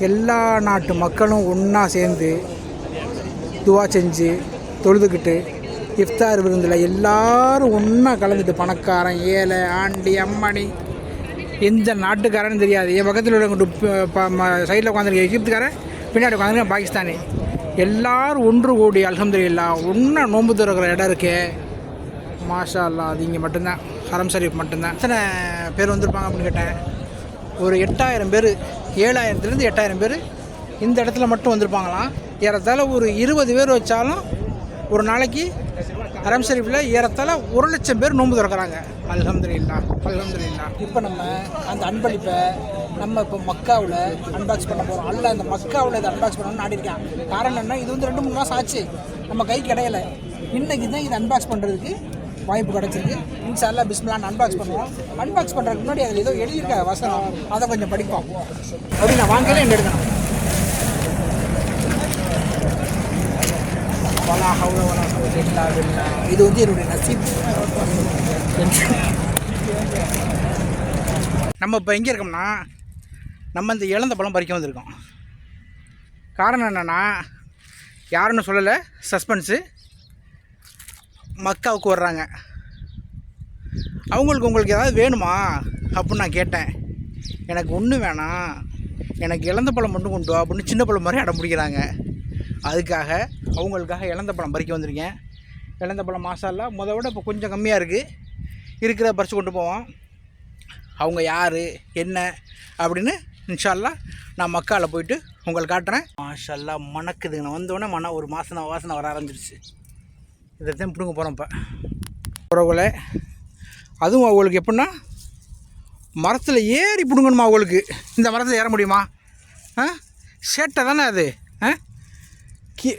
எல்லா நாட்டு மக்களும் ஒன்றா சேர்ந்து துவா செஞ்சு தொழுதுகிட்டு இஃப்தார் விருந்தில் எல்லாரும் ஒன்றா கலந்துட்டு பணக்காரன் ஏழை ஆண்டி அம்மானி எந்த நாட்டுக்காரன்னு தெரியாது. என் பக்கத்தில் உள்ள சைடில் உட்காந்துருக்க எகிப்துக்காரன் பின்னாடி உட்காந்துருக்க பாகிஸ்தானி. எல்லாரும் ஒன்று கூடி அல்ஹம்துலில்லா ஒன்றா நோன்பு திறக்கிற இடம் இருக்கே. மாஷா அல்லா அது இங்கே மட்டும்தான். ஹரம் ஷரீஃப் மட்டும்தான். எத்தனை பேர் வந்திருப்பாங்க அப்படின்னு கேட்டேன். ஒரு எட்டாயிரம் பேர். ஏழாயிரத்துலேருந்து எட்டாயிரம் பேர் இந்த இடத்துல மட்டும் வந்திருப்பாங்களாம். ஏறத்தாழ ஒரு இருபது பேர் வச்சாலும் ஒரு நாளைக்கு அரம் ஷரீஃபில் ஏறத்தாழ ஒரு லட்சம் பேர் நோன்பு திறக்கிறாங்க. அல்ஹம்துலில்லா அல்ஹம்துலில்லா இப்போ நம்ம அந்த அன்பளிப்பை நம்ம இப்போ மக்காவில் அன்பாக்ஸ் பண்ண போகிறோம் அல்ல அந்த மக்காவில் இதை அன்பாக்ஸ் பண்ணணும்னு ஆடிருக்கேன் காரணம் என்ன இது வந்து ரெண்டு மூணு மாதம் ஆச்சு. நம்ம கை கிடையலை. இன்றைக்கி தான் இதை அன்பாக்ஸ் பண்ணுறதுக்கு வாய்ப்பு கிடச்சிருக்கு. இன்ஷால்லா பிஸ்மிலான்னு அன்பாக்ஸ் பண்ணுவோம். அன்பாக்ஸ் பண்ணுறதுக்கு முன்னாடி அதில் ஏதோ எழுதியிருக்க வசனம் அதை கொஞ்சம் படிப்போம். அப்படி நான் வாங்கல என்ன எடுக்கணும். இது வந்து என்னுடைய நசீப். நம்ம இப்போ எங்கே இருக்கோம்னா நம்ம இந்த இழந்த பழம் பறிக்க வந்திருக்கோம். காரணம் என்னென்னா யாருன்னு சொல்லலை சஸ்பென்ஸு மக்காவுக்கு வர்றாங்க. அவங்களுக்கு உங்களுக்கு ஏதாவது வேணுமா? அப்படின்னு நான் கேட்டேன். எனக்கு ஒன்றும் வேணாம். எனக்கு இழந்த பழம் மட்டும் கொண்டு வா அப்படின்னு சின்ன பழம் மாதிரி அடம் பிடிக்கிறாங்க. அதுக்காக அவங்களுக்காக இழந்த பழம் பறிக்க வந்திருக்கேன். இழந்த பழம் மாசாலாம் முத விட இப்போ கொஞ்சம் கம்மியாக இருக்குது இருக்கிறத பறித்து கொண்டு போவோம். அவங்க யார்? என்ன? அப்படின்னு இன்ஷால்லா நான் மக்காவில் போயிட்டு உங்களுக்கு காட்டுறேன். மாஷல்லா மணக்குதுங்க. நான் வந்தோடனே மன ஒரு மாசன வாசனை வர ஆரம்பிச்சிருச்சு. இதை தான் பிடுங்க போகிறோம் இப்போ. உறவுகளே அதுவும் அவங்களுக்கு எப்படின்னா மரத்தில் ஏறி பிடுங்கணுமா அவங்களுக்கு? இந்த மரத்தில் ஏற முடியுமா? ஆ? சேட்டை தானே அது? ஆ? கீ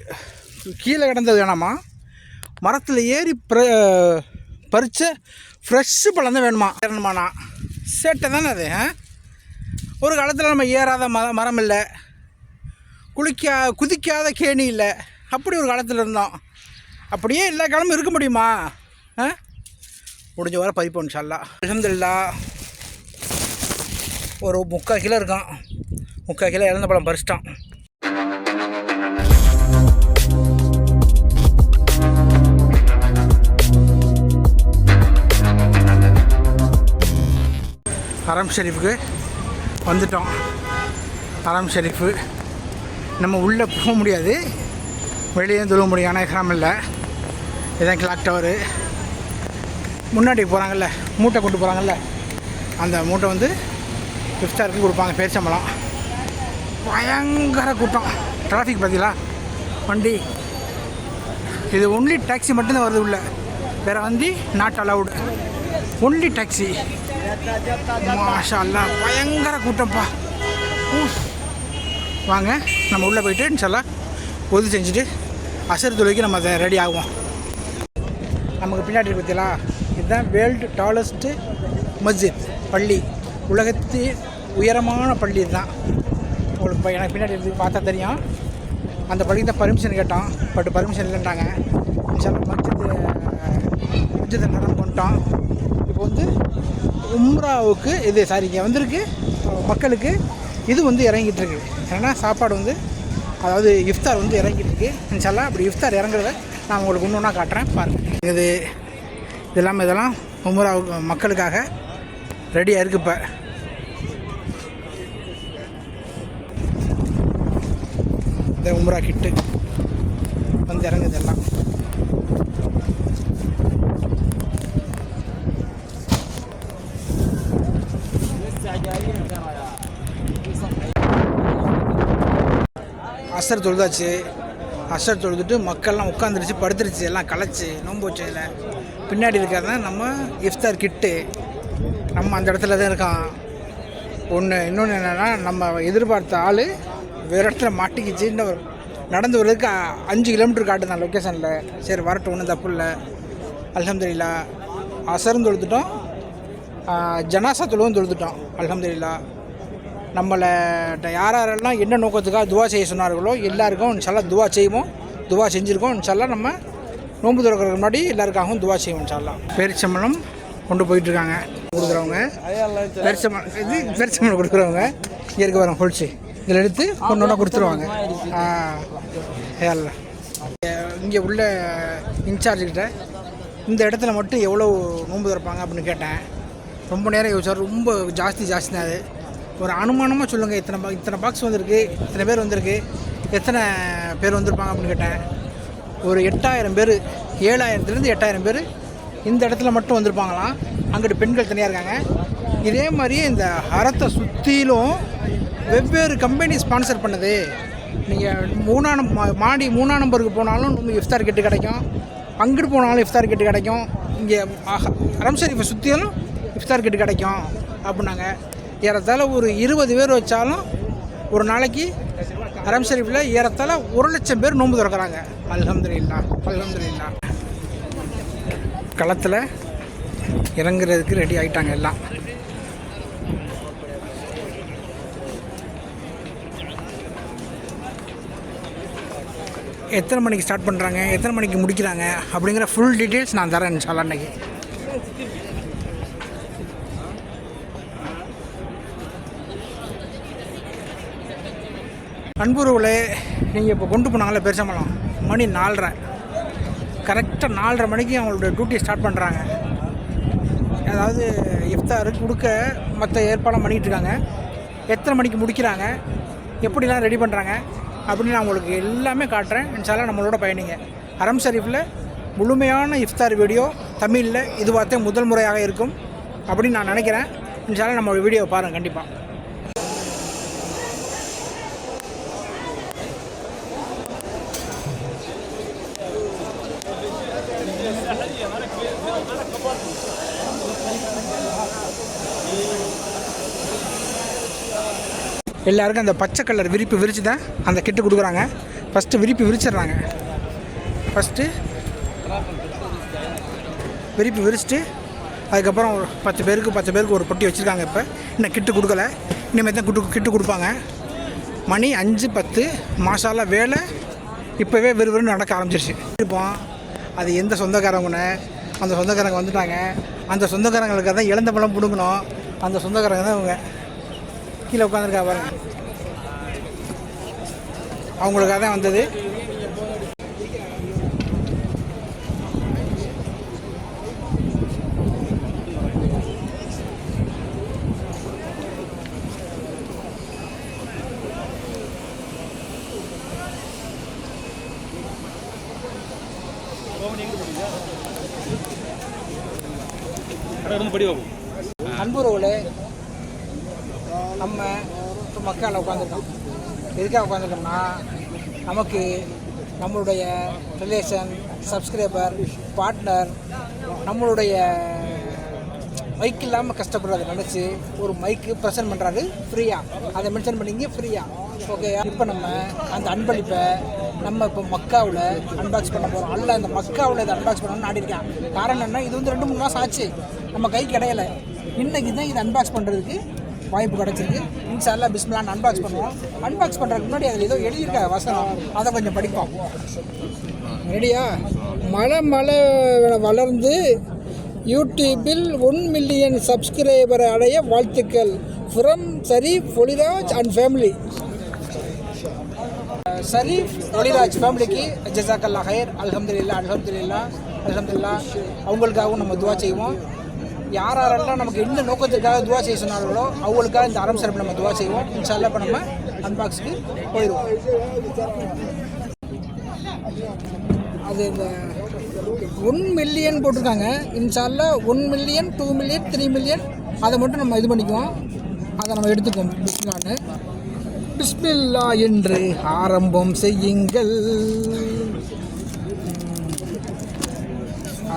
கீழே கிடந்தது வேணாமா? மரத்தில் ஏறி பிர பறித்த ஃப்ரெஷ்ஷு பழம் தான் வேணுமா? ஏறணுமாண்ணா. சேட்டை தானே அது ஆ? ஒரு காலத்தில் நம்ம ஏறாத ம மரம் இல்லை. குளிக்கா குதிக்காத கேணி இல்லை. அப்படி ஒரு காலத்தில் இருந்தோம். அப்படியே எல்லா கிழமும் இருக்க முடியுமா? ஆ? முடிஞ்ச வர பதிப்போம் இன்ஷால்லா அலமதுல்லா ஒரு முக்கால் கிலோ இருக்கான். முக்கால் கிலோ இழந்த பழம் பறிச்சிட்டான். ஹரம் ஷெரீஃபுக்கு வந்துட்டோம். ஹரம் ஷெரீஃபு. நம்ம உள்ளே போக முடியாது. வெளியே தொழுவ முடியும். ஆனால் எக்ராம் இல்லை இதான் கிளாக் டவரு முன்னாடி போகிறாங்கல்ல மூட்டை கொண்டு போகிறாங்கல்ல அந்த மூட்டை வந்து ஃபிஃப்டாருக்கு கொடுப்பாங்க பேரிச்சம்பளம் பயங்கர கூட்டம். டிராஃபிக் பார்த்தீங்களா வண்டி. இது ஒன்லி டாக்ஸி மட்டும்தான் வருது உள்ள. வேறு வண்டி நாட் அலவுடு ஒன்லி டாக்ஸி மாஷா அல்லா பயங்கர கூட்டம்ப்பா. வாங்க நம்ம உள்ளே போயிட்டு இன்ஷால்லா பொது செஞ்சுட்டு அசர் தொழுகைக்கு நம்ம அதை ரெடி ஆகுவோம். நமக்கு பின்னாடி இருக்கு பார்த்தீங்களா? இதுதான் வேர்ல்டு டாலஸ்ட்டு மஸ்ஜித் பள்ளி. உலகத்து உயரமான பள்ளி இதுதான். உங்களுக்கு எனக்கு பின்னாடி இருக்கு பார்த்தா தெரியும். அந்த பள்ளிக்கு தான் பர்மிஷன் கேட்டோம் பட் பர்மிஷன் இல்லைன்றாங்க. மஸ்ஜித் மஸ்ஜித் நடம் பண்ணிட்டோம். இப்போ வந்து உம்ராவுக்கு இது சாரி இங்கே வந்திருக்கு. மக்களுக்கு இது வந்து இறங்கிட்டு இருக்கு. ஏன்னா சாப்பாடு வந்து அதாவது இஃப்தார் வந்து இறங்கிட்டு இருக்கு. இன்ஷால்லாம் அப்படி இஃப்தார் இறங்குறத நான் உங்களுக்கு இன்னொன்றா ஒன்றா காட்டுறேன். பாருங்கள் இது இதெல்லாம் இதெல்லாம் உம்ரா மக்களுக்காக ரெடியாக இருக்கு இப்போ. இந்த உம்ரா கிட்டு வந்து இறங்குது எல்லாம். அசர் தொழுதாச்சு. அசர் தொழுதுட்டு மக்கள்லாம் உட்காந்துருச்சு படுத்துருச்சு எல்லாம் களைச்சு நோன்பு வச்சதில். பின்னாடி இருக்கிறது தான் நம்ம இஃப்தார் கிட்டு. நம்ம அந்த இடத்துல தான் இருக்கோம் ஒன்று இன்னொன்று என்னென்னா நம்ம எதிர்பார்த்த ஆள் வேறு இடத்துல மாட்டிக்கிச்சு இன்னும் நடந்து வர்றதுக்கு அஞ்சு கிலோமீட்டர் காட்டுதான் லொக்கேஷனில் சரி வரட்டும் ஒன்றும் தப்பு இல்லை. அலமதுல்லா அசரும் தொழுதுட்டோம். ஜனாசா தொழுவும் தொழுதுட்டோம். அலமதுல்லா நம்மளை யார் யாரெல்லாம் என்ன நோக்கத்துக்காக துவா செய்ய சொன்னார்களோ எல்லாருக்கும் இன்ஷால்லா துவா செய்வோம். துவா செஞ்சுருக்கோம். இன்ஷால்லா நம்ம நோன்பு திறக்கிறதுக்கு முன்னாடி எல்லாருக்காகவும் துவா செய்வோம் இன்ஷால்லா பேரிச்சம்பளம் கொண்டு போயிட்டுருக்காங்க கொடுக்குறவங்க. பெருசம்பளம் இது பேரிச்சம்பளம் கொடுக்குறவங்க. இங்கே இருக்க வரோம் ஹோல்சி இதில் எடுத்து ஒன்று ஒன்றா கொடுத்துருவாங்க. ஏல்ல இங்கே உள்ள இன்சார்ஜ்கிட்ட இந்த இடத்துல மட்டும் எவ்வளோ நோன்பு திறப்பாங்க அப்படின்னு கேட்டேன். ரொம்ப நேரம் யோசிச்சார் ரொம்ப ஜாஸ்தி ஜாஸ்தி தான் அது. ஒரு அனுமானமாக சொல்லுங்கள் இத்தனை பா இத்தனை பாக்ஸ் வந்திருக்கு இத்தனை பேர் வந்திருக்கு எத்தனை பேர் வந்திருப்பாங்க அப்படின்னு கேட்டேன். ஒரு எட்டாயிரம் பேர் ஏழாயிரத்துலேருந்து எட்டாயிரம் பேர் இந்த இடத்துல மட்டும் வந்திருப்பாங்களாம். அங்கிட்டு பெண்கள் தனியாக இருக்காங்க. இதே மாதிரியே இந்த அறத்தை சுற்றிலும் வெவ்வேறு கம்பெனி ஸ்பான்சர் பண்ணுது. நீங்கள் மூணாம் மா- மாடி மூணாம் நம்பருக்கு போனாலும் உங்களுக்கு இஃப்தார் கிட்டு கிடைக்கும். அங்கிட்டு போனாலும் இஃப்தார் கிட்டு கிடைக்கும். இங்கே ஹரம் ஷரீஃபை சுற்றிலும் இஃப்தார் கிட்டு கிடைக்கும் அப்படின்னாங்க. ஏறத்தாழ ஒரு இருபது பேர் வச்சாலும் ஒரு நாளைக்கு அரம் ஷரீஃபில் ஏறத்தாழ ஒரு லட்சம் பேர் நோன்பு திறக்கிறாங்க. அல்ஹம்துலில்லாஹ் அல்ஹம்துலில்லாஹ் களத்தில் இறங்குறதுக்கு ரெடி ஆகிட்டாங்க எல்லாம். எத்தனை மணிக்கு ஸ்டார்ட் பண்ணுறாங்க எத்தனை மணிக்கு முடிக்கிறாங்க அப்படிங்கிற ஃபுல் டீட்டெயில்ஸ் நான் தரேன் இன்ஷால்லா அன்னைக்கு அன்புறவுகளே நீங்கள் இப்போ கொண்டு போனாங்களே பெருசம்பளம் மணி நாலரை. கரெக்டாக நாலரை மணிக்கு அவங்களோட டியூட்டி ஸ்டார்ட் பண்ணுறாங்க அதாவது இஃப்தாரு கொடுக்க மற்ற ஏற்பாடு பண்ணிகிட்டு இருக்காங்க. எத்தனை மணிக்கு முடிக்கிறாங்க? எப்படிலாம் ரெடி பண்ணுறாங்க அப்படின்னு நான் உங்களுக்கு எல்லாமே காட்டுறேன். இன்ஷால்லா நம்மளோட பயணிங்க. அரம் ஷரீஃபில் முழுமையான இஃப்தார் வீடியோ தமிழில் இதுவாகத்தே முதல் முறையாக இருக்கும் அப்படின்னு நான் நினைக்கிறேன். இன்ஷால்லா நம்ம வீடியோவை பாருங்கள் கண்டிப்பாக எல்லாருக்கும் அந்த பச்சை கலர் விரிப்பு விரித்து தான் அந்த கிட்டு கொடுக்குறாங்க. ஃபஸ்ட்டு விரிப்பு விரிச்சிடுறாங்க. ஃபஸ்ட்டு விரிப்பு விரிச்சிட்டு அதுக்கப்புறம் ஒரு பத்து பேருக்கு பத்து பேருக்கு ஒரு பொட்டி வச்சுருக்காங்க இப்போ. இன்னும் கிட்டு கொடுக்கல. இனிமேல் தான் கிட்டு கிட்டு கொடுப்பாங்க. மணி அஞ்சு பத்து. மாசாலா வேலை. இப்போவே விறுவிறுன்னு நடக்க ஆரம்பிச்சிருச்சு. இருப்போம். அது எந்த சொந்தக்காரங்கன்னு அந்த சொந்தக்காரங்க வந்துட்டாங்க. அந்த சொந்தக்காரங்களுக்கு தான் இழந்த பழம் பிடுங்கணும். அந்த சொந்தக்காரங்க தான் இவங்க. கீழே உட்காந்துருக்கா பாருங்க அவங்களுக்காக தான் வந்தது படி பாபு அன்புறவுகளே நம்ம மக்காவில் உட்காந்துருக்கோம் எதுக்காக உட்காந்துருக்கோம்னா நமக்கு நம்மளுடைய ரிலேஷன் சப்ஸ்கிரைபர் பார்ட்னர் நம்மளுடைய மைக் இல்லாமல் கஷ்டப்படுறத நினச்சி ஒரு மைக்கு ப்ரெசென்ட் பண்ணுறாரு ஃப்ரீயாக அதை மென்ஷன் பண்ணிங்க ஃப்ரீயாக ஓகே இப்போ நம்ம அந்த அன்பளிப்பை நம்ம இப்போ மக்காவில் அன்பாக்ஸ் பண்ண போகிறோம் அல்ல அந்த மக்காவில் இதை அன்பாக்ஸ் பண்ணணும்னு ஆடிருக்கேன் காரணம் என்ன? இது வந்து ரெண்டு மூணு மாதம் ஆச்சு. நம்ம கை கிடையலை இன்னைக்கு தான் இதை அன்பாக்ஸ் பண்ணுறதுக்கு வாய்ப்பு கிடச்சிருக்கு. இன்ஷால்லா பிஸ்மிலான்னு அன்பாக்ஸ் பண்ணுவோம். அன்பாக்ஸ் பண்ணுறதுக்கு முன்னாடி அதில் ஏதோ எழுதியிருக்க வசனம். அதை கொஞ்சம் படிப்போம். ரெடியா மலை மலை வளர்ந்து யூடியூப்பில் ஒன் மில்லியன் சப்ஸ்கிரைபரை அடைய வாழ்த்துக்கள். From Sharif Oliraj and family Sharif Oliraj ஃபேமிலிக்கு ஜசாக்கல்லா ஹயர் அல்ஹம்துலில்லா அல்ஹம்துலில்லா அல்ஹம்துலில்லா அவங்களுக்காகவும் நம்ம துவா செய்வோம். யார் யாரெல்லாம் நமக்கு என்ன நோக்கத்திற்காக துவா செய்ய சொன்னார்களோ அவங்களுக்காக இந்த அறம் சிறப்பு நம்ம துவா செய்வோம். இன்ஷால்ல இப்போ நம்ம அன்பாக்ஸுக்கு போயிடுவோம். அது இந்த ஒன் மில்லியன் போட்டிருக்காங்க. இன்ஷால்ல one million two million three million அதை மட்டும் நம்ம இது பண்ணிக்குவோம். அதை நம்ம எடுத்துக்குவோம். பிஸ்மில்லான்னு பிஸ்மில்லா என்று ஆரம்பம் செய்யுங்கள்.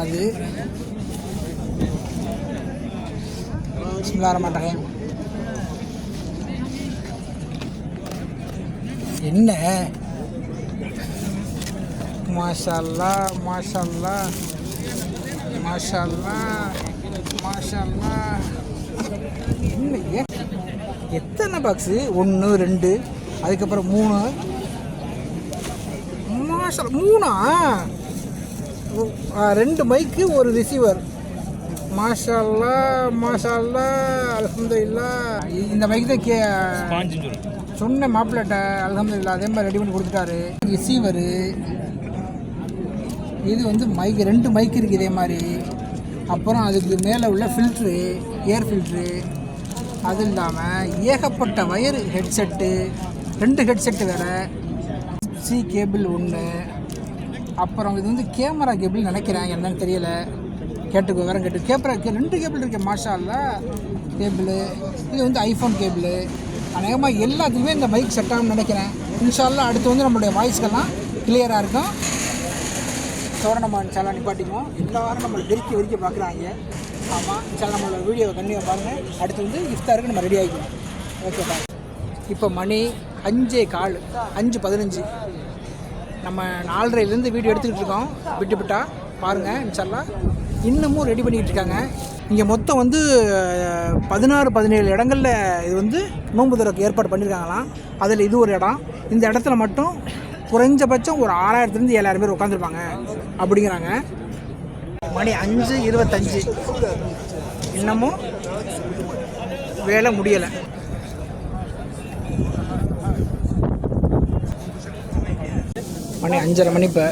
அது பிஸ்மில்லா என்ன? மாஷல்லா மாஷல்லா மாஷல்லா மாஷல்லா. இல்லையே எத்தனை பாக்ஸு ஒன்று ரெண்டு அதுக்கப்புறம் மூணு. மாஷல் மூணா? ரெண்டு மைக்கு ஒரு ரிசீவர் மாஷல்லா மாஷல்லா அல்ஹம்துலில்லா இந்த மைக் தான் கே சொன்ன மாப்பிள்ளட்ட அலமதுல்லா அதே மாதிரி ரெடி பண்ணி கொடுத்துட்டாரு. ரிசீவரு இது வந்து மைக் ரெண்டு மைக் இருக்குது இதே மாதிரி. அப்புறம் அதுக்கு மேலே உள்ள ஃபில்ட்ரு ஏர் ஃபில்ட்ரு அது இல்லாமல் ஏகப்பட்ட வயர் ஹெட்செட்டு ரெண்டு ஹெட்செட்டு வேறு. சி கேபிள் ஒன்று அப்புறம் இது வந்து கேமரா கேபிள் நினைக்கிறேன் என்னன்னு தெரியல. கேட்டுக்கோ விவரம் கேட்டு கேமரா ரெண்டு கேபிள் இருக்குது மாஷா கேபிள். இது வந்து ஐஃபோன் கேபிள். அநேகமாக எல்லாத்துக்குமே இந்த மைக் செட் ஆகும்னு நினைக்கிறேன். இன்ஷால்லாம் அடுத்து வந்து நம்மளுடைய வாய்ஸ்கெல்லாம் கிளியராக இருக்கும். தோட நம்ம சேனல் நிப்பாட்டிக்குவோம். எல்லாரும் நம்மளை வெறிக்க வெறிக்க பார்க்குறாங்க. ஆமாம் சேனல் நம்மளோட வீடியோவை கண்டிப்பாக பாருங்கள் அடுத்து வந்து இஃப்தாருக்கு நம்ம ரெடி ஆகிக்குவோம். ஓகே பாய் இப்போ மணி அஞ்சே கால் அஞ்சு பதினஞ்சு. நம்ம நாலரைலேருந்து வீடியோ எடுத்துக்கிட்டு இருக்கோம். விட்டு விட்டா பாருங்கள் இன்ஷால்லாம் இன்னமும் ரெடி பண்ணிக்கிட்டு இருக்காங்க இங்கே மொத்தம் வந்து பதினாறு பதினேழு இடங்களில் இது வந்து நோன்பு ஏற்பாடு பண்ணியிருக்காங்களாம் அதில் இது ஒரு இடம். இந்த இடத்துல மட்டும் குறைஞ்சபட்சம் ஒரு ஆறாயிரத்துலேருந்து ஏழாயிரம் பேர் உட்காந்துருப்பாங்க அப்படிங்கிறாங்க. மணி அஞ்சு இருபத்தஞ்சு. இன்னமும் வேலை முடியலை. மணி அஞ்சரை மணி இப்போ.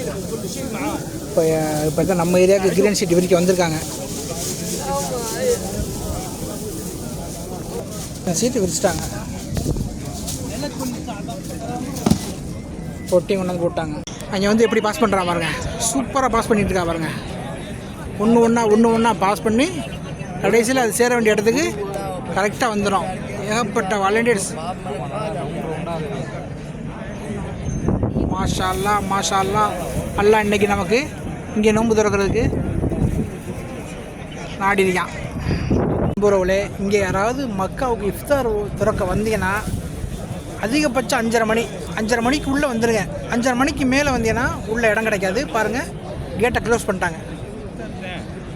இப்போ இப்போ தான் நம்ம ஏரியாவுக்கு கிரீன் சிட்டி வரைக்கும் வந்திருக்காங்க. சீட்டு விரிச்சிட்டாங்க. பொட்டி கொண்டாந்து போட்டாங்க. அங்கே வந்து எப்படி பாஸ் பண்ணுறான் பாருங்க. சூப்பராக பாஸ் பண்ணிட்டு இருக்கா பாருங்க. ஒன்று ஒன்றா ஒன்று ஒன்றா பாஸ் பண்ணி கடைசியில் அது சேர வேண்டிய இடத்துக்கு கரெக்டாக வந்துடும் ஏகப்பட்ட வாலண்டியர்ஸ் மாஷா அல்லா மாஷா அல்லா அல்லா இன்னைக்கு நமக்கு இங்கே நோன்பு திறக்கிறதுக்கு நாடி இருக்கான் இங்கே யாராவது மக்காவுக்கு இஃப்தார் திறக்க வந்தீங்கன்னா அதிகபட்சம் அஞ்சரை மணி அஞ்சரை மணிக்கு உள்ளே வந்துடுங்க அஞ்சரை மணிக்கு மேலே வந்தீங்கன்னா உள்ளே இடம் கிடைக்காது. பாருங்கள் கேட்டை க்ளோஸ் பண்ணிட்டாங்க.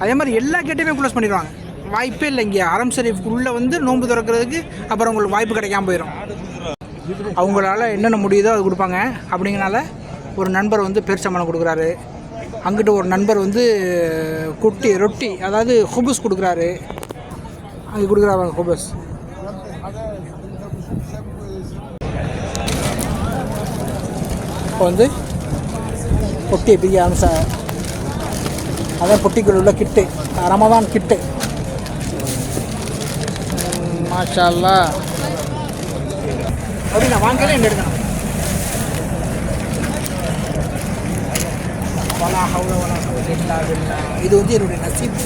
அதே மாதிரி எல்லா கேட்டையுமே க்ளோஸ் பண்ணிடுவாங்க. வாய்ப்பே இல்லை இங்கே. அரம் ஷரீஃப்க்கு உள்ளே வந்து நோன்பு திறக்கிறதுக்கு அப்புறம் உங்களுக்கு வாய்ப்பு கிடைக்காம போயிடும். அவங்களால என்னென்ன முடியுதோ அது கொடுப்பாங்க. அப்படிங்கனால ஒரு நண்பர் வந்து பேரிச்சம்பழம் கொடுக்குறாரு. அங்கிட்ட ஒரு நண்பர் வந்து குட்டி ரொட்டி அதாவது ஹுபுஸ் கொடுக்குறாரு. அது கொடுக்குறாங்க ஹுபஸ். இப்போ வந்து பொட்டியை பிரிய ஆரம்பிச்சா அதான் பொட்டிக்குள் உள்ள கிட்டு ரமதான் கிட்டு. மாஷா அல்லாஹ் அப்படி நான் வாங்கல என்ன எடுக்கணும் வலா ஹவுல வலா குவத்த இல்லா இது வந்து என்னுடைய நசீப்.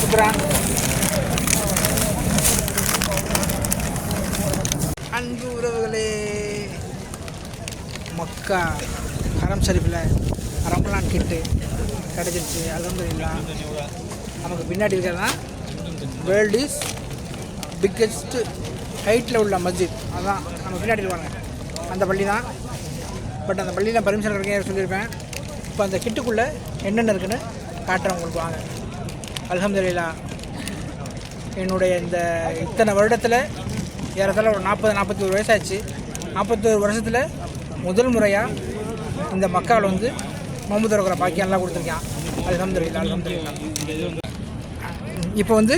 சுக்ரான் அன்பு உறவுகளே மக்கா ஹரம் ஷரீஃபில் ரம்லான் கிட்டு கிடச்சிருச்சு அலமதுல்லா. நமக்கு பின்னாடி இருக்கிறதா வேர்ல்ட் இஸ் பிக்கெஸ்ட்டு ஹைட்டில் உள்ள மஸ்ஜித் அதான் நம்ம பின்னாடி இருப்பாங்க. அந்த பள்ளி தான். பட் அந்த பள்ளியில் பர்மிஷன் கிடைக்க சொல்லியிருப்பேன்? இப்போ அந்த கிட்டுக்குள்ளே என்னென்ன இருக்குன்னு காட்டுறேன் உங்களுக்கு வாங்க. அல்ஹம்துலில்லாஹ் என்னுடைய இந்த இத்தனை வருடத்தில் ஏறத்தாழ ஒரு நாற்பது நாற்பத்தி ஒரு வயசாச்சு. நாற்பத்தோரு வருஷத்தில் முதல் முறையாக இந்த மக்கள் வந்து முகமது திறக்கிற பாக்கியம் எல்லாம் கொடுத்துருக்கான். அல்ஹம்துலில்லாஹ் அல்ஹம்துலில்லாஹ் இப்போ வந்து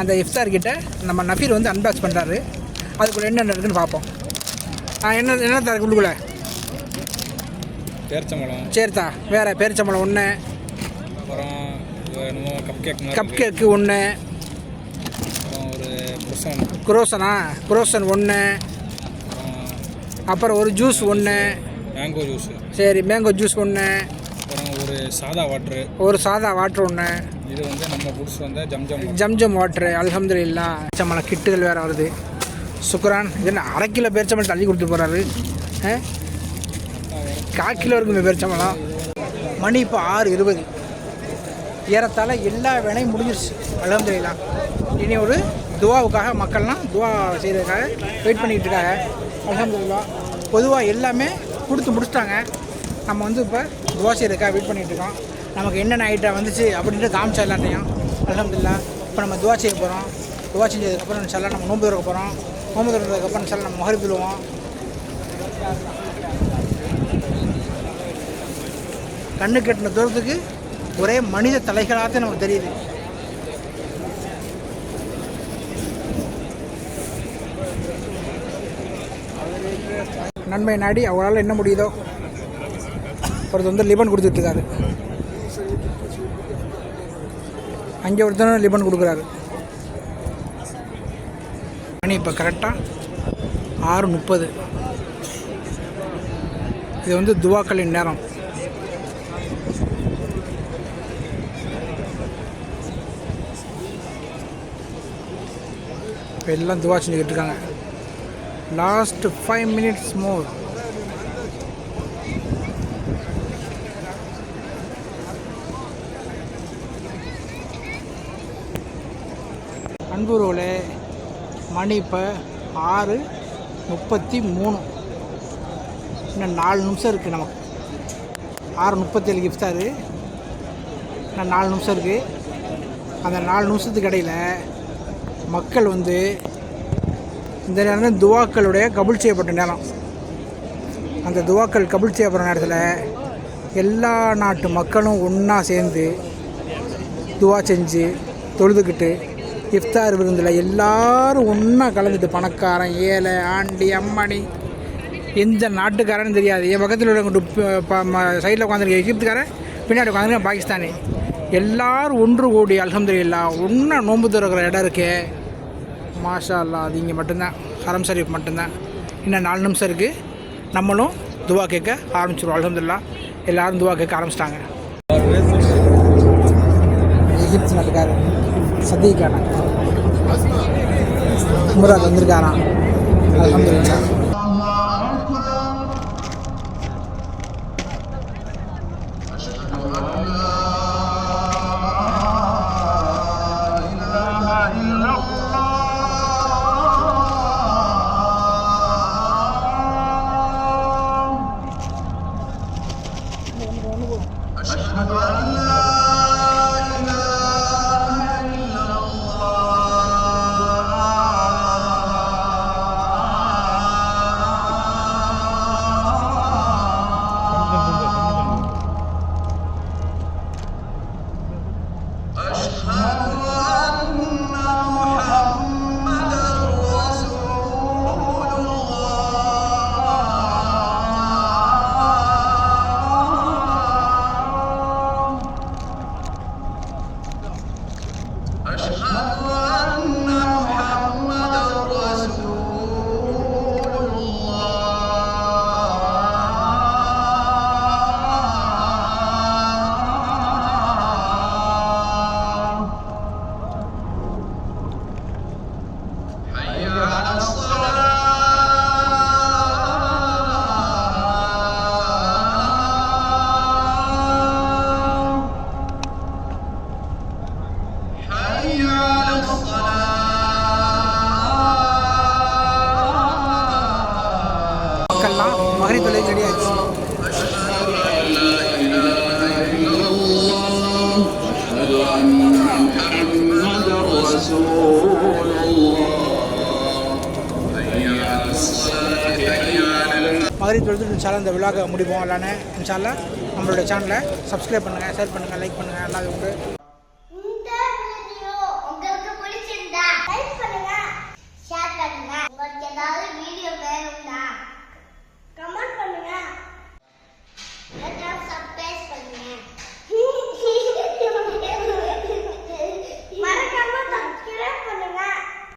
அந்த இஃப்தார் கிட்ட நம்ம நஃபீர் வந்து அன்பாக்ஸ் பண்ணுறாரு அதுக்குள்ள என்னென்ன இருக்குன்னு பார்ப்போம். ஆ என்ன என்ன தர உள்ளுக்குள்ள? பேரிச்சம்பழம். சரித்தா? வேறு பேரிச்சம்பழம் ஒன்று அப்புறம் கப் கேக் மாதிரி கப் கேக்கு ஒன்று குரோசனா குரோசன் ஒன்று அப்புறம் ஒரு ஜூஸ் ஒன்று மேங்கோ ஜூஸு சரி மேங்கோ ஜூஸ் ஒன்று ஒரு சாதா வாட்ரு ஒரு சாதா வாட்டர் ஒன்று இது வந்து நம்ம புதுசு வந்த ஜம்ஜம் ஜம்ஜம் வாட்ரு அல்ஹம்துலில்லா. பேரிச்சம்பழம் கிட்டுகள் வேறு வருது. சுக்ரான் இது என்ன அரை கிலோ பேரிச்சம்பழம் தள்ளி கொடுத்து போகிறாரு கால் கிலோ இருக்குமே பேரிச்சம்பழம். மணி இப்போ ஆறு இருபது. ஏறத்தாழ எல்லா வேலையும் முடிஞ்சிருச்சு. அல்ஹம்துலில்லா. இனி ஒரு துவாவுக்காக மக்கள்லாம் துவா செய்கிறதுக்காக வெயிட் பண்ணிக்கிட்டு இருக்காங்க. அல்ஹம்துலில்லா. பொதுவாக எல்லாமே கொடுத்து முடிச்சிட்டாங்க. நம்ம வந்து இப்போ தோசை இருக்கா வெயிட் பண்ணிகிட்ருக்கோம் நமக்கு என்னென்ன ஐட்டம் வந்துச்சு அப்படின்ட்டு காமிச்சா எல்லாத்தையும் அலமதுல்லா இப்போ நம்ம துவா போகிறோம் துவா செஞ்சதுக்கப்புறம் சில நம்ம நோம்பு திறக்க போகிறோம் நோம்பு திறந்ததுக்கப்புறம் சில நம்ம முகரி பிழுவோம் கண்ணு கெட்டின தூரத்துக்கு ஒரே மனித தலைகளாக நமக்கு தெரியுது. நன்மை நாடி அவளால் என்ன முடியுதோ? ஒருத்தர் வந்து லிபன் கொடுத்துட்ருக்காரு. அங்கே ஒருத்தர் லிபன் கொடுக்குறாரு. மணி இப்போ கரெக்டாக ஆறு முப்பது. இது வந்து துவாக்களின் நேரம். இப்போ எல்லாம் துவா செஞ்சுக்கிட்டு இருக்காங்க. லாஸ்ட் ஃபைவ் மினிட்ஸ் மோர் அன்புறவுகளே மணி இப்போ ஆறு முப்பத்தி மூணு. இன்னும் நாலு நிமிஷம் இருக்குது நமக்கு. ஆறு முப்பத்தேழு கிஃப்டாரு இன்னும் நாலு நிமிஷம் இருக்குது அந்த நாலு நிமிஷத்துக்கு இடையில் மக்கள் வந்து இந்த நேரம் துவாக்களுடைய கபுல் செய்யப்பட்ட நேரம். அந்த துவாக்கள் கபுல் செய்யப்படுற நேரத்தில் எல்லா நாட்டு மக்களும் ஒன்றா சேர்ந்து துவா செஞ்சு தொழுதுக்கிட்டு இஃப்தார் விருந்தில் எல்லாரும் ஒன்றா கலந்துட்டு பணக்காரன் ஏழை ஆண்டி அம்மாடி எந்த நாட்டுக்காரன்னு தெரியாது. என் பக்கத்தில் உள்ளவங்க சைடில் உட்காந்துருக்க எகிப்துக்காரன் பின்னாடி உட்காந்துருக்க பாகிஸ்தானி. எல்லாரும் ஒன்று கூடி அலமதுல்லா ஒன்றா நோன்பு திறக்கிற இடம் இருக்கே. மாஷா அல்லா அது இங்கே மட்டும்தான். ஹரம் ஷரீஃப் மட்டும்தான். இன்னும் நாலு நிமிஷம் இருக்குது நம்மளும் துவா கேட்க ஆரம்பிச்சிருவோம். அலமதுல்லா எல்லாரும் துவா கேட்க ஆரம்பிச்சிட்டாங்க. எகிப்து நாட்டுக்காரர் சதீக்கான முராத் வந்திருக்காராம். அலமதுல்லா மகரி இன்ஷால்லா இந்த விழாவை முடிப்போம் எல்லாமே இன்ஷால்லா நம்மளுடைய சேனலை சப்ஸ்கிரைப் பண்ணுங்கள் ஷேர் பண்ணுங்கள் லைக் பண்ணுங்கள் எல்லாமே உண்டு.